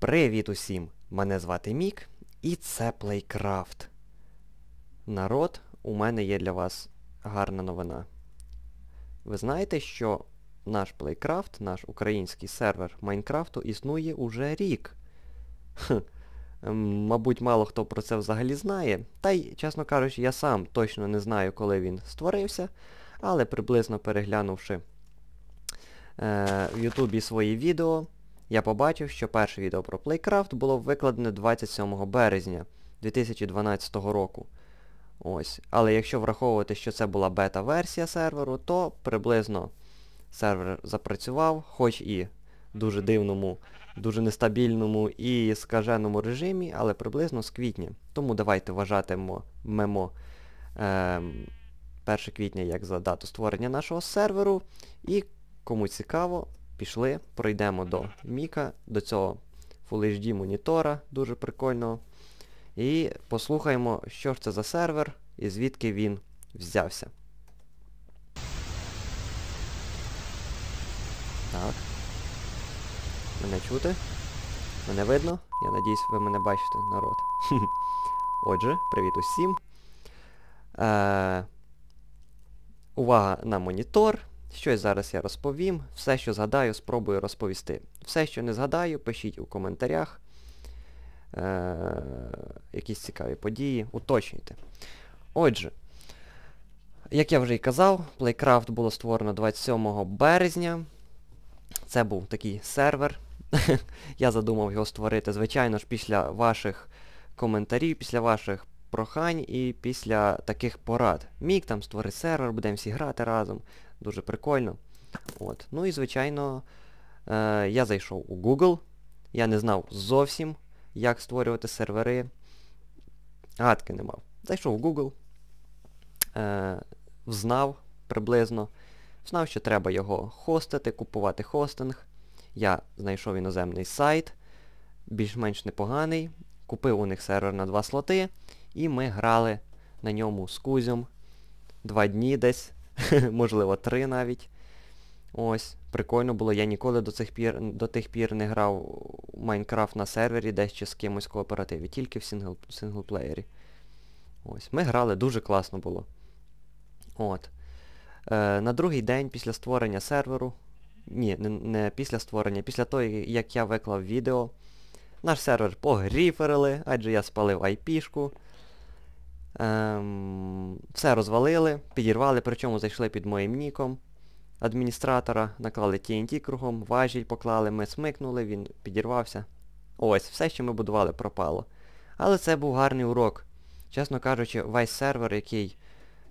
Привіт усім! Мене звати Мік і це Playcraft. Народ, у мене є для вас гарна новина. Ви знаєте, що наш Playcraft, наш український сервер Майнкрафту існує уже рік. Хм, ем, Мабуть, мало хто про це взагалі знає. Та й, чесно кажучи, я сам точно не знаю, коли він створився, але приблизно переглянувши е, в Ютубі свої відео, я побачив, що перше відео про Playcraft було викладене 27 березня 2012 року. Ось. Але якщо враховувати, що це була бета-версія серверу, то приблизно сервер запрацював, хоч і дуже дивному, дуже нестабільному і скаженому режимі, але приблизно з квітня. Тому давайте вважатимо мемо е, 1 квітня як за дату створення нашого серверу. І кому цікаво, пішли, пройдемо до Міка, до цього Full HD монітора, дуже прикольного. І послухаємо, що ж це за сервер і звідки він взявся. Так. Мене чути? Мене видно? Я надіюсь, ви мене бачите, народ. Отже, привіт усім. Е, Увага на монітор. Щось зараз я розповім. Все, що згадаю, спробую розповісти. Все, що не згадаю, пишіть у коментарях. Е, Якісь цікаві події. Уточнюйте. Отже, як я вже й казав, Playcraft було створено 27 березня. Це був такий сервер. я задумав його створити, звичайно ж, після ваших коментарів, після ваших прохань і після таких порад. Міг там створи сервер, будемо всі грати разом. Дуже прикольно. От. Ну і, звичайно, е, я зайшов у Google. Я не знав зовсім, як створювати сервери. Гадки не мав. Зайшов у Google, е, взнав приблизно. Знав, що треба його хостити, купувати хостинг. Я знайшов іноземний сайт, більш-менш непоганий. Купив у них сервер на два слоти, і ми грали на ньому з Кузем два дні десь, можливо, три навіть. Ось, прикольно було, я ніколи до цих пір, до тих пір не грав Майнкрафт на сервері десь чи з кимось в кооперативі, тільки в сингл, синглплеєрі. Ось, Ми грали, дуже класно було. От. Е, На другий день після створення серверу, ні, не, не після створення, після того, як я виклав відео, наш сервер погріферили, адже я спалив IP-шку. Ем, все розвалили, підірвали, причому зайшли під моїм ніком адміністратора, наклали TNT кругом, важіль поклали, ми смикнули, він підірвався. Ось, все, що ми будували, пропало. Але це був гарний урок. Чесно кажучи, весь сервер, який,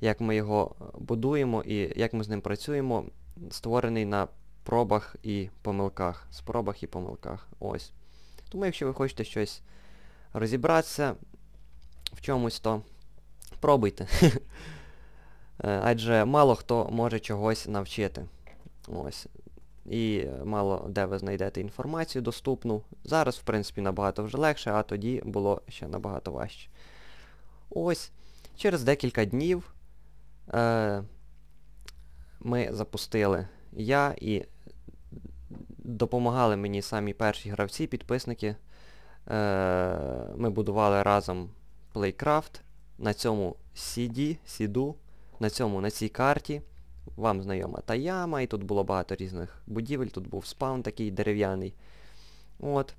як ми його будуємо і як ми з ним працюємо, створений на пробах і помилках. Спробах і помилках. Ось. Тому якщо ви хочете щось розібратися в чомусь, то пробуйте. Адже мало хто може чогось навчити. Ось. І мало де ви знайдете інформацію доступну. Зараз, в принципі, набагато вже легше, а тоді було ще набагато важче. Ось. Через декілька днів е, ми запустили я і допомагали мені самі перші гравці, підписники. Е, Ми будували разом Playcraft на цьому CD, сіду, на цьому, на цій карті. Вам знайома та яма, і тут було багато різних будівель, тут був спаун такий дерев'яний. От.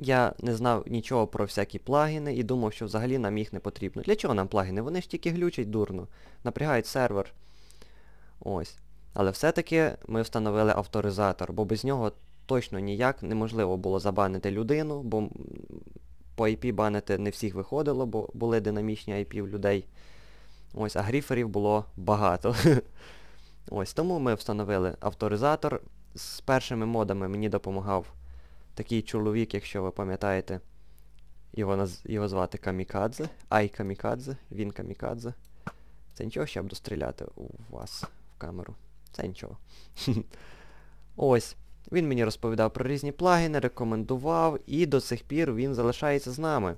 Я не знав нічого про всякі плагіни і думав, що взагалі нам їх не потрібно. Для чого нам плагіни? Вони ж тільки глючать дурно, напрягають сервер. Ось. Але все-таки ми встановили авторизатор, бо без нього точно ніяк неможливо було забанити людину, бо по IP банити не всіх виходило, бо були динамічні IP в людей. Ось, а гріферів було багато. Ось, тому ми встановили авторизатор. З першими модами мені допомагав такий чоловік, якщо ви пам'ятаєте, його наз... його звати Камікадзе. Ай Камікадзе, він Камікадзе. Це нічого, щоб достріляти у вас в камеру. Це нічого. Ось. Він мені розповідав про різні плагіни, рекомендував, і до сих пір він залишається з нами.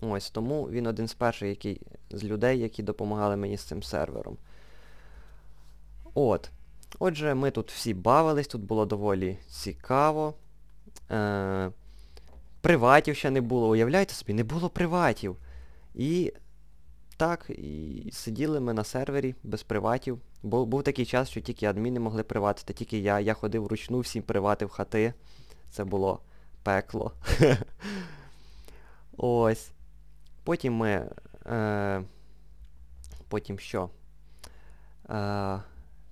Ось, тому він один з перших який, з людей, які допомагали мені з цим сервером. От. Отже, ми тут всі бавились, тут було доволі цікаво. Е, Приватів ще не було, уявляєте собі, не було приватів. І так, і сиділи ми на сервері без приватів. Бу, був такий час, що тільки адміни могли приватити, тільки я. Я ходив вручну, всім приватив хати. Це було пекло. Ось. Потім ми... Е, Потім що? Е,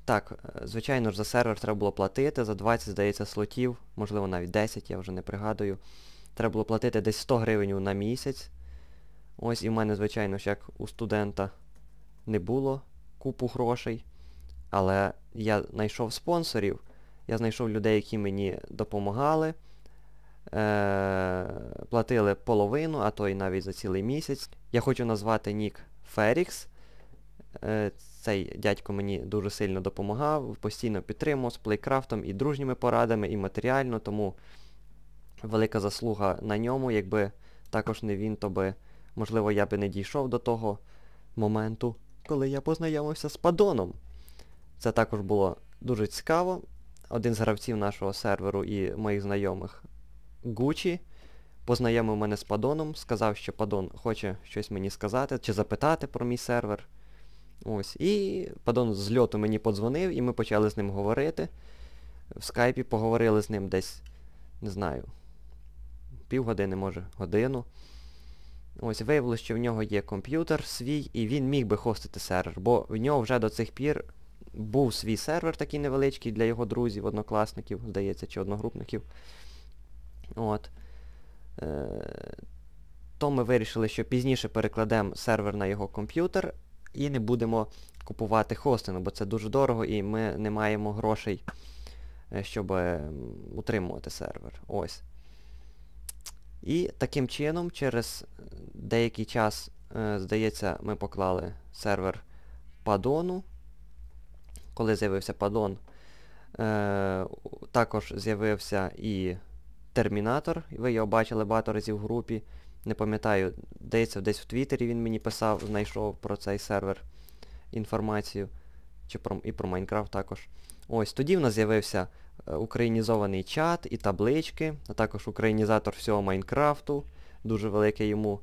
так, звичайно ж, за сервер треба було платити, за 20, здається, слотів, можливо навіть 10, я вже не пригадую. Треба було платити десь 100 гривень на місяць. Ось і в мене, звичайно ж, як у студента не було купу грошей. Але я знайшов спонсорів, я знайшов людей, які мені допомагали. Е, Платили половину, а то й навіть за цілий місяць. Я хочу назвати нік Ферікс. Е, цей дядько мені дуже сильно допомагав, постійно підтримував з плейкрафтом і дружніми порадами, і матеріально, тому велика заслуга на ньому, якби також не він, то би, можливо, я би не дійшов до того моменту, коли я познайомився з Падоном. Це також було дуже цікаво. Один з гравців нашого серверу і моїх знайомих Гучі познайомив мене з Падоном, сказав, що Падон хоче щось мені сказати чи запитати про мій сервер. Ось. І Падон з льоту мені подзвонив, і ми почали з ним говорити. В скайпі поговорили з ним десь, не знаю, півгодини, може, годину. Ось, виявилося, що в нього є комп'ютер свій, і він міг би хостити сервер, бо в нього вже до цих пір був свій сервер такий невеличкий для його друзів, однокласників, здається, чи одногрупників. От. Е, То ми вирішили, що пізніше перекладемо сервер на його комп'ютер і не будемо купувати хостинг, бо це дуже дорого і ми не маємо грошей, е, щоб утримувати сервер. Ось. І таким чином, через деякий час, е, здається, ми поклали сервер Падону. Коли з'явився Падон, е, також з'явився і Термінатор. Ви його бачили багато разів в групі. Не пам'ятаю, здається, десь в Твіттері він мені писав, знайшов про цей сервер інформацію. Чи про, І про Майнкрафт також. Ось, тоді в нас з'явився е, українізований чат і таблички, а також українізатор всього Майнкрафту. Дуже велике йому.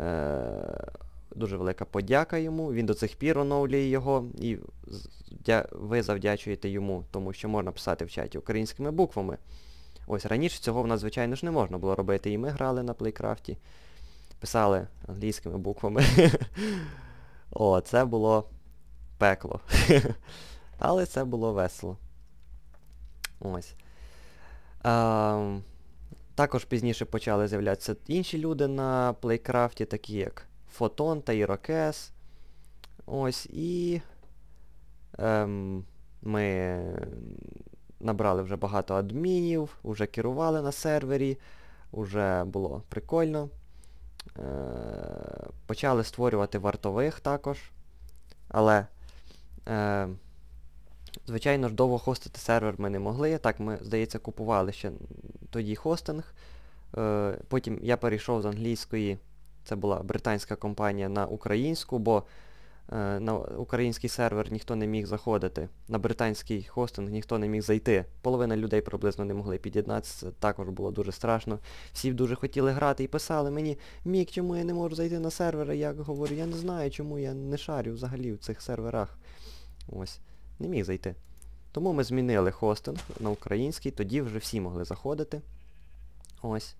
Е, Дуже велика подяка йому. Він до цих пір оновлює його, і ви завдячуєте йому, тому що можна писати в чаті українськими буквами. Ось раніше цього в нас, звичайно ж, не можна було робити. І ми грали на плейкрафті. Писали англійськими буквами. О, це було пекло. Але це було весело. Ось. А, також пізніше почали з'являтися інші люди на плейкрафті, такі як Фотон та Ірокес. Ось і ем, ми набрали вже багато адмінів, вже керували на сервері, вже було прикольно. Е, почали створювати вартових також. Але, е, звичайно ж, довго хостити сервер ми не могли. Так, ми, здається, купували ще тоді хостинг. Е, потім я перейшов з англійської, це була британська компанія, на українську, бо Е, на український сервер ніхто не міг заходити, на британський хостинг ніхто не міг зайти. Половина людей приблизно не могли під'єднатися, це також було дуже страшно. Всі дуже хотіли грати і писали мені, Мік, чому я не можу зайти на сервер? Я говорю, я не знаю, чому я не шарю взагалі в цих серверах. Ось, не міг зайти. Тому ми змінили хостинг на український, тоді вже всі могли заходити. Ось.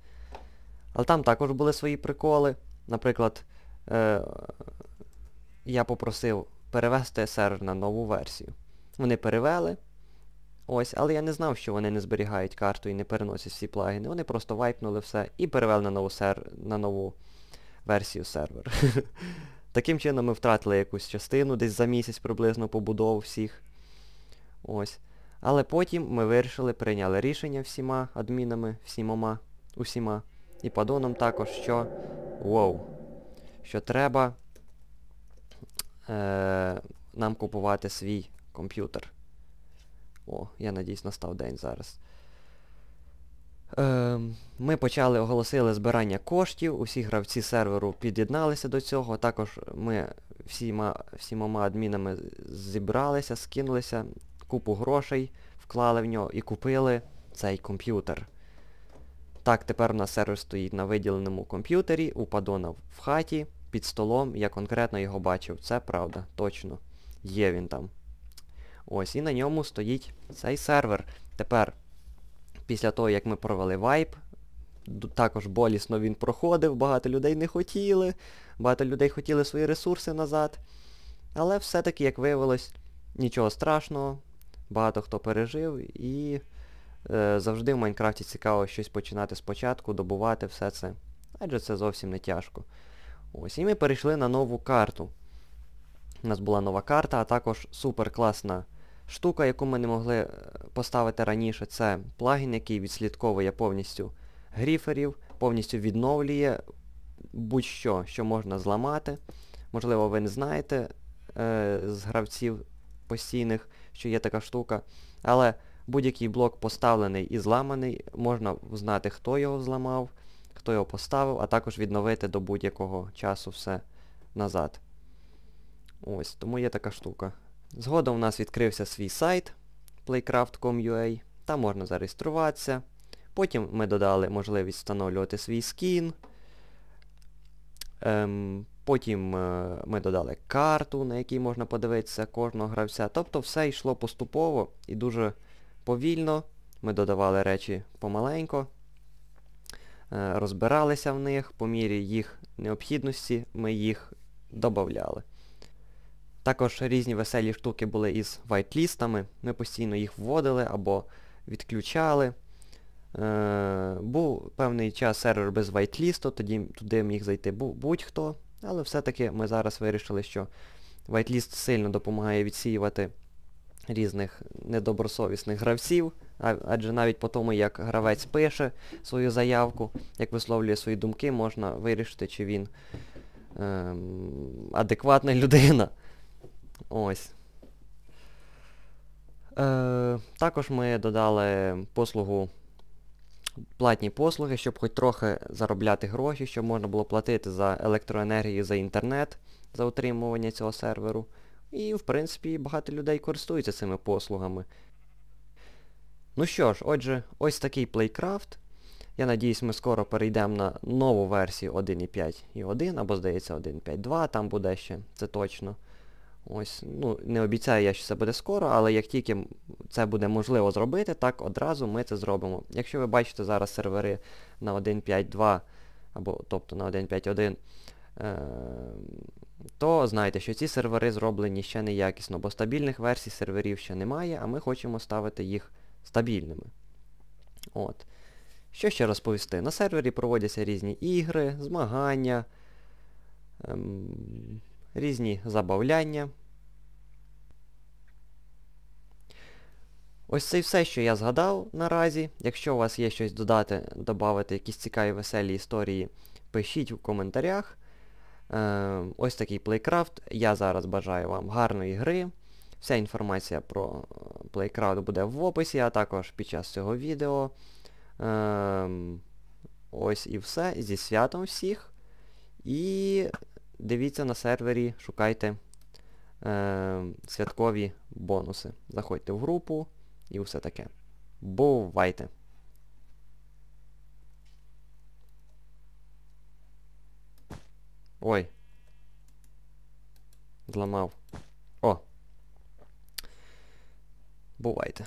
Але там також були свої приколи. Наприклад, е я попросив перевести сервер на нову версію. Вони перевели. Ось, але я не знав, що вони не зберігають карту і не переносять всі плагіни. Вони просто вайпнули все і перевели на нову сер... на нову версію сервер. Таким чином ми втратили якусь частину, десь за місяць приблизно побудову всіх. Ось. Але потім ми вирішили, прийняли рішення всіма адмінами, всімома, усіма. І падоном також, що... Воу. Що треба е, нам купувати свій комп'ютер. О, я надіюсь, настав день зараз. Е, Ми почали оголосили збирання коштів, усі гравці серверу під'єдналися до цього. Також ми всіма, всімома адмінами зібралися, скинулися, купу грошей, вклали в нього і купили цей комп'ютер. Так, тепер у нас сервер стоїть на виділеному комп'ютері, у падона в хаті, під столом, я конкретно його бачив. Це правда, точно. Є він там. Ось, і на ньому стоїть цей сервер. Тепер, після того, як ми провели вайп, також болісно він проходив, багато людей не хотіли, багато людей хотіли свої ресурси назад. Але все-таки, як виявилось, нічого страшного, багато хто пережив і е, завжди в Майнкрафті цікаво щось починати спочатку, добувати все це. Адже це зовсім не тяжко. Ось, і ми перейшли на нову карту. У нас була нова карта, а також супер класна штука, яку ми не могли е, поставити раніше. Це плагін, який відслідковує повністю гріферів, повністю відновлює будь-що, що можна зламати. Можливо, ви не знаєте е, з гравців постійних, що є така штука. Але будь-який блок поставлений і зламаний, можна знати, хто його зламав, хто його поставив, а також відновити до будь-якого часу все назад. Ось, тому є така штука. Згодом у нас відкрився свій сайт playcraft.com.ua, там можна зареєструватися. Потім ми додали можливість встановлювати свій скін. Ем, потім е, ми додали карту, на якій можна подивитися кожного гравця. Тобто все йшло поступово і дуже повільно. Ми додавали речі помаленько, е, розбиралися в них, по мірі їх необхідності ми їх додавали. Також різні веселі штуки були із вайтлістами. Ми постійно їх вводили або відключали. Е, був певний час сервер без вайтлісту, тоді туди міг зайти будь-хто. Але все-таки ми зараз вирішили, що вайтліст сильно допомагає відсіювати різних недобросовісних гравців, адже навіть по тому, як гравець пише свою заявку, як висловлює свої думки, можна вирішити, чи він ем, адекватна людина. Ось. Е, також ми додали послугу платні послуги, щоб хоч трохи заробляти гроші, щоб можна було платити за електроенергію, за інтернет, за утримування цього серверу. І, в принципі, багато людей користуються цими послугами. Ну що ж, отже, ось такий Playcraft. Я надіюсь, ми скоро перейдемо на нову версію 1.5 і 1, або, здається, 1.5.2, там буде ще, це точно. Ось, ну, не обіцяю я, що це буде скоро, але як тільки це буде можливо зробити, так одразу ми це зробимо. Якщо ви бачите зараз сервери на 1.5.2, або тобто на 1.5.1, е, то знайте, що ці сервери зроблені ще неякісно, бо стабільних версій серверів ще немає, а ми хочемо ставити їх стабільними. От. Що ще розповісти? На сервері проводяться різні ігри, змагання, ем, різні забавляння. Ось це і все, що я згадав наразі. Якщо у вас є щось додати, додати, якісь цікаві веселі історії, пишіть у коментарях. Е, ось такий Playcraft. Я зараз бажаю вам гарної гри. Вся інформація про е, Playcraft буде в описі, а також під час цього відео. Ем, ось і все. Зі святом всіх. І дивіться на сервері, шукайте е, святкові бонуси. Заходьте в групу і все таке. Бувайте! Ой. Зламав. О. Бувайте.